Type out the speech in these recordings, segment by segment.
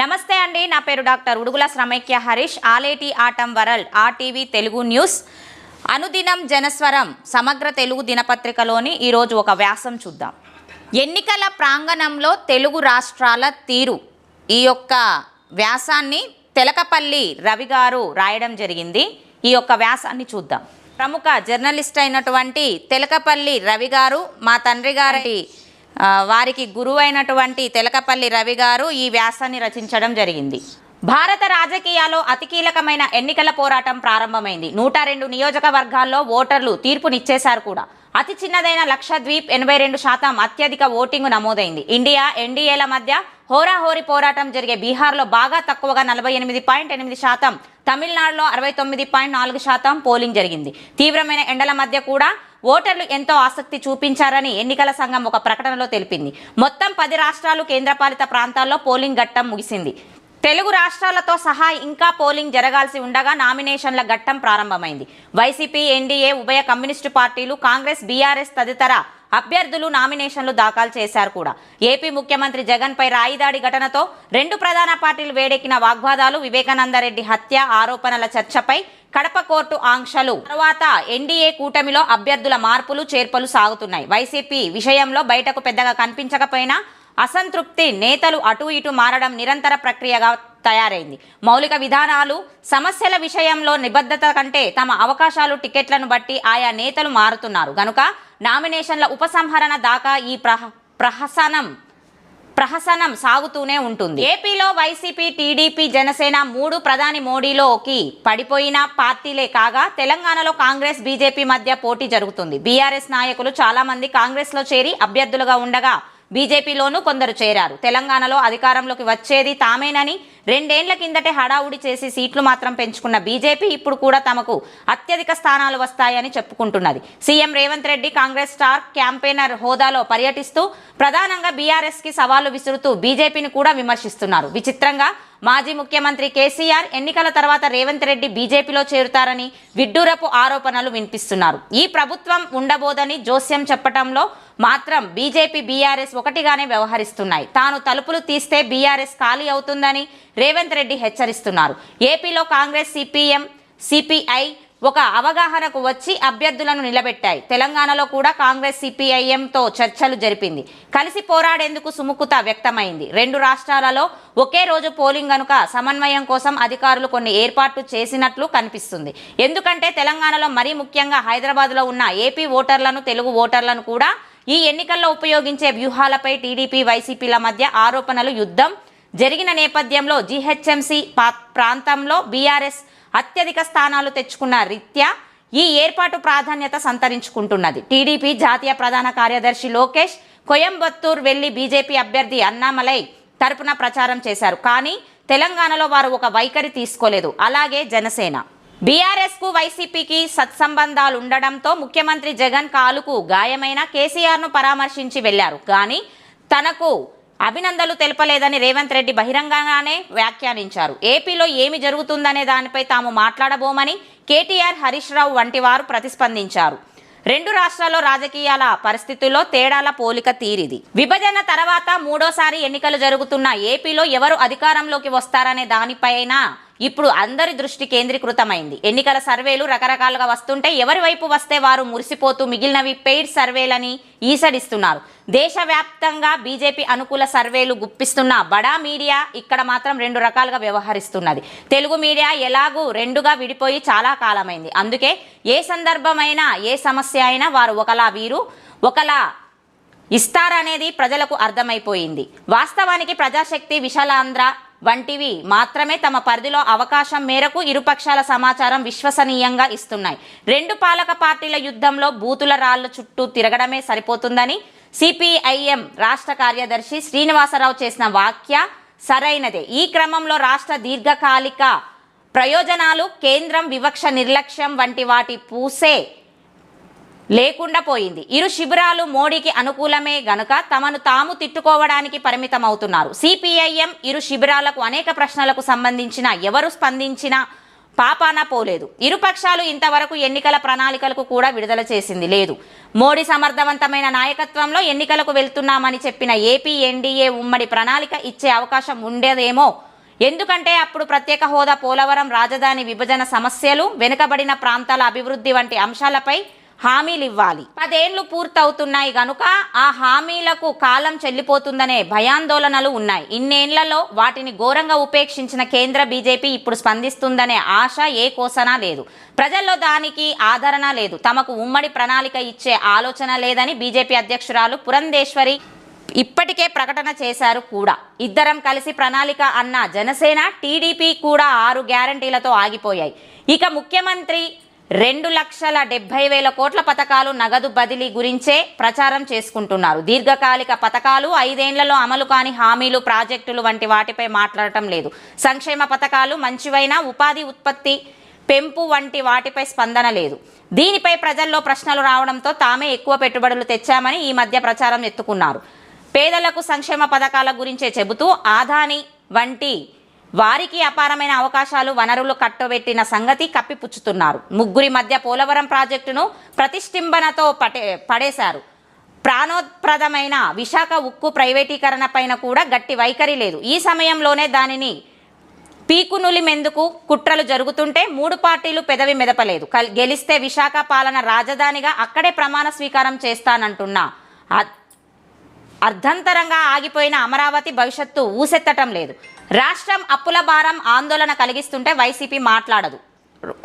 నమస్తే అండి నా పేరు doctor Udugula Shramaikya Harish Aleti atom world RTV Telugu news. అనుదినం జనస్వరం సమగ్ర తెలుగు దినపత్రికలోని ఈరోజు ఒక వ్యాసం చూద్దాం. ఎన్నికల ప్రాంగణంలో తెలుగు రాష్ట్రాల తీరు. ఈ యొక్క వ్యాసాన్ని తెలకపల్లి రవి గారు రాయడం జరిగింది. ఈ యొక్క వ్యాసాన్ని చూద్దాం. ప్రముఖ జర్నలిస్ట్ అయినటువంటి తెలకపల్లి రవి గారు మా తండ్రి గారి వారికి గురువైనటువంటి తెలకపల్లి రవి గారు ఈ వ్యాసాన్ని రచించడం జరిగింది. భారత రాజకీయాల్లో అతి కీలకమైన ఎన్నికల పోరాటం ప్రారంభమైంది. నూట రెండు నియోజకవర్గాల్లో ఓటర్లు తీర్పునిచ్చేశారు కూడా. అతి చిన్నదైన లక్షద్వీప్ ఎనభై రెండు శాతం అత్యధిక ఓటింగ్ నమోదైంది. ఇండియా ఎన్డీఏల మధ్య హోరాహోరీ పోరాటం జరిగే బీహార్లో బాగా తక్కువగా నలభై ఎనిమిది పాయింట్ ఎనిమిది శాతం తమిళనాడులో అరవై తొమ్మిది పాయింట్ నాలుగు శాతం పోలింగ్ జరిగింది. తీవ్రమైన ఎండల మధ్య కూడా ఓటర్లు ఎంతో ఆసక్తి చూపించారని ఎన్నికల సంఘం ఒక ప్రకటనలో తెలిపింది. మొత్తం పది రాష్ట్రాలు కేంద్రపాలిత ప్రాంతాల్లో పోలింగ్ ఘట్టం ముగిసింది. తెలుగు రాష్ట్రాలతో సహా ఇంకా పోలింగ్ జరగాల్సి ఉండగా నామినేషన్ల ఘట్టం ప్రారంభమైంది. వైసీపీ ఎన్డీఏ ఉభయ కమ్యూనిస్టు పార్టీలు కాంగ్రెస్ బీఆర్ఎస్ తదితర అభ్యర్థులు నామినేషన్లు దాఖలు చేశారు కూడా. ఏపీ ముఖ్యమంత్రి జగన్పై రాయిదాడి ఘటనతో రెండు ప్రధాన పార్టీలు వేడెక్కిన వాగ్వాదాలు వివేకానందరెడ్డి హత్య ఆరోపణల చర్చపై కడప కోర్టు ఆంక్షలు. తర్వాత ఎన్డీఏ కూటమిలో అభ్యర్థుల మార్పులు చేర్పలు సాగుతున్నాయి. వైసీపీ విషయంలో బయటకు పెద్దగా కనిపించకపోయినా అసంతృప్తి నేతలు అటు ఇటు మారడం నిరంతర ప్రక్రియగా తయారైంది. మౌలిక విధానాలు సమస్యల విషయంలో నిబద్ధత కంటే తమ అవకాశాలు టికెట్లను బట్టి ఆయా నేతలు మారుతున్నారు. గనుక నామినేషన్ల ఉపసంహరణ దాకా ఈ ప్రహ ప్రహసనం ప్రహసనం సాగుతూనే ఉంటుంది. ఏపీలో వైసీపీ టీడీపీ జనసేన మూడు ప్రధాని మోడీలోకి పడిపోయిన పార్టీలే కాగా తెలంగాణలో కాంగ్రెస్ బీజేపీ మధ్య పోటీ జరుగుతుంది. బీఆర్ఎస్ నాయకులు చాలా మంది కాంగ్రెస్లో చేరి అభ్యర్థులుగా ఉండగా బీజేపీలోనూ కొందరు చేరారు. తెలంగాణలో అధికారంలోకి వచ్చేది తామేనని రెండేండ్ల కిందటే హడావుడి చేసి సీట్లు మాత్రం పెంచుకున్న బీజేపీ ఇప్పుడు కూడా తమకు అత్యధిక స్థానాలు వస్తాయని చెప్పుకుంటున్నది. CM Revanth Reddy Congress star campaigner హోదాలో పర్యటిస్తూ ప్రధానంగా బీఆర్ఎస్కి సవాళ్ళు సవాలు విసురుతూ బీజేపీని కూడా విమర్శిస్తున్నారు. విచిత్రంగా మాజీ ముఖ్యమంత్రి కేసీఆర్ ఎన్నికల తర్వాత రేవంత్ రెడ్డి బీజేపీలో చేరుతారని విడ్డూరపు ఆరోపణలు వినిపిస్తున్నారు. ఈ ప్రభుత్వం ఉండబోదని జోస్యం చెప్పటంలో మాత్రం బీజేపీ బీఆర్ఎస్ ఒకటిగానే వ్యవహరిస్తున్నాయి. తాను తలుపులు తీస్తే బీఆర్ఎస్ ఖాళీ అవుతుందని రేవంత్ రెడ్డి హెచ్చరిస్తున్నారు. ఏపీలో కాంగ్రెస్ సిపిఎం సిపిఐ ఒక అవగాహనకు వచ్చి అభ్యర్థులను నిలబెట్టాయి. తెలంగాణలో కూడా కాంగ్రెస్ సిపిఐఎంతో చర్చలు జరిపింది. కలిసి పోరాడేందుకు సుముఖత వ్యక్తమైంది. రెండు రాష్ట్రాలలో ఒకే రోజు పోలింగ్ కనుక సమన్వయం కోసం అధికారులు కొన్ని ఏర్పాట్లు చేసినట్లు కనిపిస్తుంది. ఎందుకంటే తెలంగాణలో మరీ ముఖ్యంగా హైదరాబాద్లో ఉన్న ఏపీ ఓటర్లను తెలుగు ఓటర్లను కూడా ఈ ఎన్నికల్లో ఉపయోగించే వ్యూహాలపై టీడీపీ వైసీపీల మధ్య ఆరోపణలు యుద్ధం. జరిగిన నేపథ్యంలో జీహెచ్ఎంసీ ప్రాంతంలో బీఆర్ఎస్ అత్యధిక స్థానాలు తెచ్చుకున్న రీత్యా ఈ ఏర్పాటు ప్రాధాన్యత సంతరించుకుంటున్నది. టీడీపీ జాతీయ ప్రధాన కార్యదర్శి లోకేష్ కొయంబత్తూర్ వెళ్ళి బీజేపీ అభ్యర్థి అన్నామలై తరపున ప్రచారం చేశారు. కానీ తెలంగాణలో వారు ఒక వైఖరి తీసుకోలేదు. అలాగే జనసేన. బీఆర్ఎస్కు వైసీపీకి సత్సంబంధాలు ఉండడంతో ముఖ్యమంత్రి జగన్ కాలుకు గాయమైన కేసీఆర్ను పరామర్శించి వెళ్ళారు. కానీ తనకు అభినందనలు తెలపలేదని రేవంత్ రెడ్డి బహిరంగంగానే వ్యాఖ్యానించారు. ఏపీలో ఏమి జరుగుతుందనే దానిపై తాము మాట్లాడబోమని కేటీఆర్ హరీష్ రావు వంటి వారు ప్రతిస్పందించారు. రెండు రాష్ట్రాల్లో రాజకీయాల పరిస్థితుల్లో తేడాల పోలిక తీరిది. విభజన తర్వాత మూడోసారి ఎన్నికలు జరుగుతున్న ఏపీలో ఎవరు అధికారంలోకి వస్తారనే దానిపైన ఇప్పుడు అందరి దృష్టి కేంద్రీకృతమైంది. ఎన్నికల సర్వేలు రకరకాలుగా వస్తుంటే ఎవరి వైపు వస్తే వారు మురిసిపోతూ మిగిలినవి పెయిడ్ సర్వేలని ఈసడిస్తున్నారు. దేశవ్యాప్తంగా బీజేపీ అనుకూల సర్వేలు గుప్పిస్తున్న బడా మీడియా ఇక్కడ మాత్రం రెండు రకాలుగా వ్యవహరిస్తున్నది. తెలుగు మీడియా ఎలాగూ రెండుగా విడిపోయి చాలా కాలమైంది. అందుకే ఏ సందర్భమైనా ఏ సమస్య అయినా వారు ఒకలా వీరు ఒకలా ఇస్తారనేది ప్రజలకు అర్థమైపోయింది. వాస్తవానికి ప్రజాశక్తి విశాలాంధ్ర వంటివి మాత్రమే తమ పరిధిలో అవకాశం మేరకు ఇరుపక్షాల సమాచారం విశ్వసనీయంగా ఇస్తున్నాయి. రెండు పాలక పార్టీల యుద్ధంలో బూతుల రాళ్ళ చుట్టూ తిరగడమే సరిపోతుందని సిపిఐఎం రాష్ట్ర కార్యదర్శి శ్రీనివాసరావు చేసిన వాక్య సరైనదే. ఈ క్రమంలో రాష్ట్ర దీర్ఘకాలిక ప్రయోజనాలు కేంద్రం వివక్ష నిర్లక్ష్యం వంటి వాటి పూసే లేకుండా పోయింది. ఇరు శిబిరాలు మోడీకి అనుకూలమే గనుక తమను తాము తిట్టుకోవడానికి పరిమితమవుతున్నారు. సిపిఐఎం ఇరు శిబిరాలకు అనేక ప్రశ్నలకు సంబంధించిన ఎవరు స్పందించినా పాపాన పోలేదు. ఇరుపక్షాలు ఇంతవరకు ఎన్నికల ప్రణాళికలకు కూడా విడుదల చేసింది లేదు. మోడీ సమర్థవంతమైన నాయకత్వంలో ఎన్నికలకు వెళ్తున్నామని చెప్పిన ఏపీ ఎన్డీఏ ఉమ్మడి ప్రణాళిక ఇచ్చే అవకాశం ఉండేదేమో. ఎందుకంటే అప్పుడు ప్రత్యేక హోదా పోలవరం రాజధాని విభజన సమస్యలు వెనుకబడిన ప్రాంతాల అభివృద్ధి వంటి అంశాలపై హామీలు ఇవ్వాలి పదేళ్ళు పూర్తవుతున్నాయి గనుక ఆ హామీలకు కాలం చెల్లిపోతుందనే భయాందోళనలు ఉన్నాయి. ఇన్నేళ్ళలో వాటిని ఘోరంగా ఉపేక్షించిన కేంద్ర బీజేపీ ఇప్పుడు స్పందిస్తుందనే ఆశ ఏ కోసనా లేదు. ప్రజల్లో దానికి ఆదరణ లేదు. తమకు ఉమ్మడి ప్రణాళిక ఇచ్చే ఆలోచన లేదని బీజేపీ అధ్యక్షురాలు పురంధేశ్వరి ఇప్పటికే ప్రకటన చేశారు కూడా. ఇద్దరం కలిసి ప్రణాళిక అన్న జనసేన టీడీపీ కూడా ఆరు గ్యారంటీలతో ఆగిపోయాయి. ఇక ముఖ్యమంత్రి రెండు లక్షల డెబ్బై వేల కోట్ల పథకాలు నగదు బదిలీ గురించే ప్రచారం చేసుకుంటున్నారు. దీర్ఘకాలిక పథకాలు ఐదేండ్లలో అమలు కాని హామీలు ప్రాజెక్టులు వంటి వాటిపై మాట్లాడటం లేదు. సంక్షేమ పథకాలు మంచివైన ఉపాధి ఉత్పత్తి పెంపు వంటి వాటిపై స్పందన లేదు. దీనిపై ప్రజల్లో ప్రశ్నలు రావడంతో తామే ఎక్కువ పెట్టుబడులు తెచ్చామని ఈ మధ్య ప్రచారం ఎత్తుకున్నారు. పేదలకు సంక్షేమ పథకాల గురించే చెబుతూ ఆదాని వంటి వారికి అపారమైన అవకాశాలు వనరులు కట్టబెట్టిన సంగతి కప్పిపుచ్చుతున్నారు. ముగ్గురి మధ్య పోలవరం ప్రాజెక్టును ప్రతిష్ఠింబనతో పటే పడేశారు. ప్రాణోత్ప్రదమైన విశాఖ ఉక్కు ప్రైవేటీకరణ పైన కూడా గట్టి వైఖరి లేదు. ఈ సమయంలోనే దానిని పీకునులిమెందుకు కుట్రలు జరుగుతుంటే మూడు పార్టీలు పెదవి మెదపలేదు. గెలిస్తే విశాఖ పాలన రాజధానిగా అక్కడే ప్రమాణ స్వీకారం చేస్తానంటున్నా అర్ధంతరంగా ఆగిపోయిన అమరావతి భవిష్యత్తు ఊసెత్తటం లేదు. రాష్ట్రం అప్పుల భారం ఆందోళన కలిగిస్తుంటే వైసీపీ మాట్లాడదు.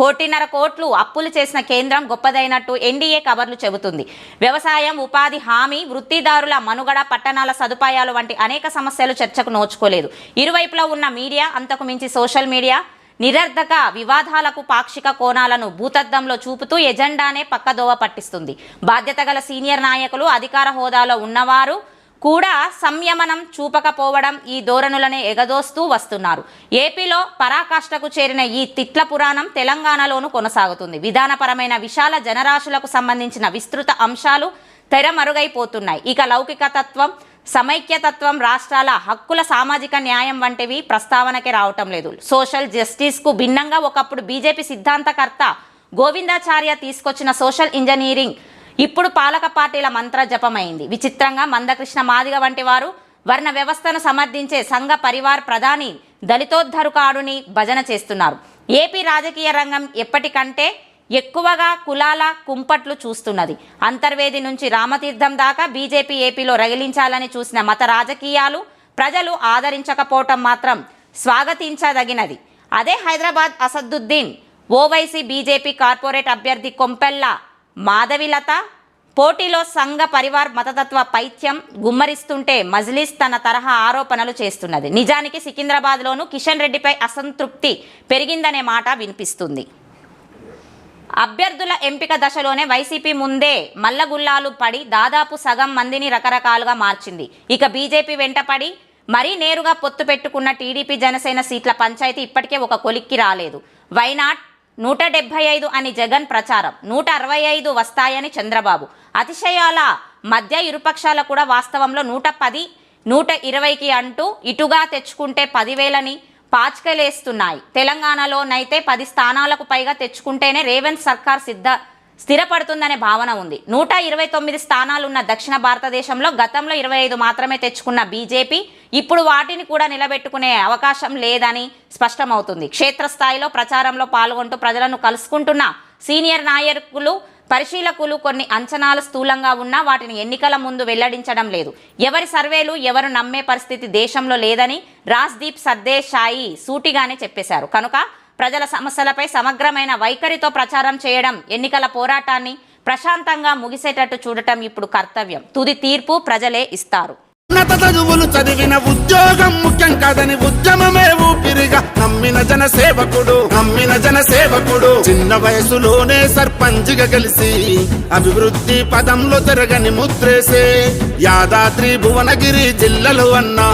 కోటిన్నర కోట్లు అప్పులు చేసిన కేంద్రం గొప్పదైనట్టు ఎన్డీఏ కవర్లు చెబుతుంది. వ్యవసాయం ఉపాధి హామీ వృత్తిదారుల మనుగడ పట్టణాల సదుపాయాలు వంటి అనేక సమస్యలు చర్చకు నోచుకోలేదు. ఇరువైపులా ఉన్న మీడియా అంతకు మించి సోషల్ మీడియా నిరర్ధక వివాదాలకు పాక్షిక కోణాలను భూతద్దంలో చూపుతూ ఎజెండానే పక్కదోవ పట్టిస్తుంది. బాధ్యత గల సీనియర్ నాయకులు అధికార హోదాలో ఉన్నవారు కూడా సంయమనం చూపకపోవడం ఈ ధోరణులనే ఎగదోస్తూ వస్తున్నారు. ఏపీలో పరాకాష్ఠకు చేరిన ఈ తిట్ల పురాణం తెలంగాణలోనూ కొనసాగుతుంది. విధానపరమైన విశాల జనరాశులకు సంబంధించిన విస్తృత అంశాలు తెరమరుగైపోతున్నాయి ఇక లౌకికతత్వం సమైక్యతత్వం రాష్ట్రాల హక్కుల సామాజిక న్యాయం వంటివి ప్రస్తావనకి రావటం లేదు. సోషల్ జస్టిస్కు భిన్నంగా ఒకప్పుడు బీజేపీ సిద్ధాంతకర్త గోవిందాచార్య తీసుకొచ్చిన సోషల్ ఇంజనీరింగ్ ఇప్పుడు పాలక పార్టీల మంత్ర జపమైంది. విచిత్రంగా మందకృష్ణ మాదిగ వంటి వారు వర్ణ వ్యవస్థను సమర్థించే సంఘ పరివార్ ప్రధాని దళితోద్ధరుకాడుని భజన చేస్తున్నారు. ఏపీ రాజకీయ రంగం ఎప్పటికంటే ఎక్కువగా కులాల కుంపట్లు చూస్తున్నది. అంతర్వేది నుంచి రామతీర్థం దాకా బీజేపీ ఏపీలో రగిలించాలని చూసిన మత రాజకీయాలు ప్రజలు ఆదరించకపోవటం మాత్రం స్వాగతించదగినది. అదే హైదరాబాద్ అసదుద్దీన్ ఓవైసీ బీజేపీ కార్పొరేట్ అభ్యర్థి కొంపెల్ల మాధవిలత పోటీలో సంఘ పరివార్ మతతత్వ పైత్యం గుమ్మరిస్తుంటే మజ్లిస్ తన తరహా ఆరోపణలు చేస్తున్నది. నిజానికి సికింద్రాబాద్లోనూ కిషన్ రెడ్డిపై అసంతృప్తి పెరిగిందనే మాట వినిపిస్తుంది. అభ్యర్థుల ఎంపిక దశలోనే వైసీపీ ముందే మల్లగుల్లాలు పడి దాదాపు సగం మందిని రకరకాలుగా మార్చింది. ఇక బీజేపీ వెంటపడి మరీ నేరుగా పొత్తు పెట్టుకున్న టీడీపీ జనసేన సీట్ల పంచాయతీ ఇప్పటికే ఒక కొలిక్కి రాలేదు. వైనాట్ నూట డెబ్బై ఐదు అని జగన్ ప్రచారం నూట అరవై ఐదు వస్తాయని చంద్రబాబు. అతిశయాల మధ్య ఇరుపక్షాల కూడా వాస్తవంలో నూట పది నూట ఇరవైకి అంటూ ఇటుగా తెచ్చుకుంటే పదివేలని పాచికలేస్తున్నాయి. తెలంగాణలోనైతే పది స్థానాలకు పైగా తెచ్చుకుంటేనే రేవంత్ సర్కార్ సిద్ధ స్థిరపడుతుందనే భావన ఉంది. నూట ఇరవై తొమ్మిది స్థానాలున్న దక్షిణ భారతదేశంలో గతంలో ఇరవై ఐదు మాత్రమే తెచ్చుకున్న బీజేపీ ఇప్పుడు వాటిని కూడా నిలబెట్టుకునే అవకాశం లేదని స్పష్టమవుతుంది. క్షేత్రస్థాయిలో ప్రచారంలో పాల్గొంటూ ప్రజలను కలుసుకుంటున్న సీనియర్ నాయకులు పరిశీలకులు కొన్ని అంచనాలు స్థూలంగా ఉన్నా వాటిని ఎన్నికల ముందు వెల్లడించడం లేదు. ఎవరి సర్వేలు ఎవరు నమ్మే పరిస్థితి దేశంలో లేదని రాజ్దీప్ సర్దేశాయి సూటిగానే చెప్పేశారు. కనుక ప్రజల సమస్యలపై సమగ్రమైన వైఖరితో ప్రచారం చేయడం ఎన్నికల పోరాటాన్ని ప్రశాంతంగా ముగిసేటట్టు చూడటం ఇప్పుడు కర్తవ్యం. తుది తీర్పు ప్రజలే ఇస్తారు. ఉన్నత చదువులు చదివిన ఉద్యోగం ముఖ్యం కాదని ఉద్యమమే ఊపిరిగా నమ్మిన జన సేవకుడు నమ్మిన జన సేవకుడు చిన్న వయసులోనే సర్పంచిగా కలిసి అభివృద్ధి పదంలో తిరగని ముద్రేసే యాదాద్రి భువనగిరి జిల్లాలు అన్నా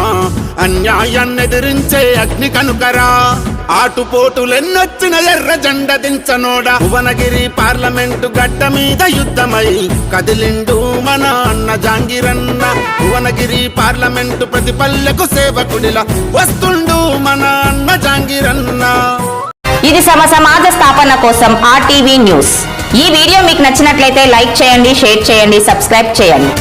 అన్యాయాన్ని ఎదిరించే అగ్ని కనుకరా. ఆటుపోటులెన్నొచ్చిన ఎర్ర జెండ దించనోడ. భువనగిరి పార్లమెంటు గడ్డ మీద యుద్ధమై కదిలిండు మన అన్న జాంగిరన్న. భువనగిరి పార్లమెంటు ప్రతి పల్లెకు సేవకుడిలా వస్తుండు మన అన్న జాంగిరన్న. ఇది సమ సమాజ స్థాపన కోసం ఆర్టీవీ న్యూస్. ఈ వీడియో మీకు నచ్చినట్లయితే లైక్ చేయండి షేర్ చేయండి సబ్స్క్రైబ్ చేయండి.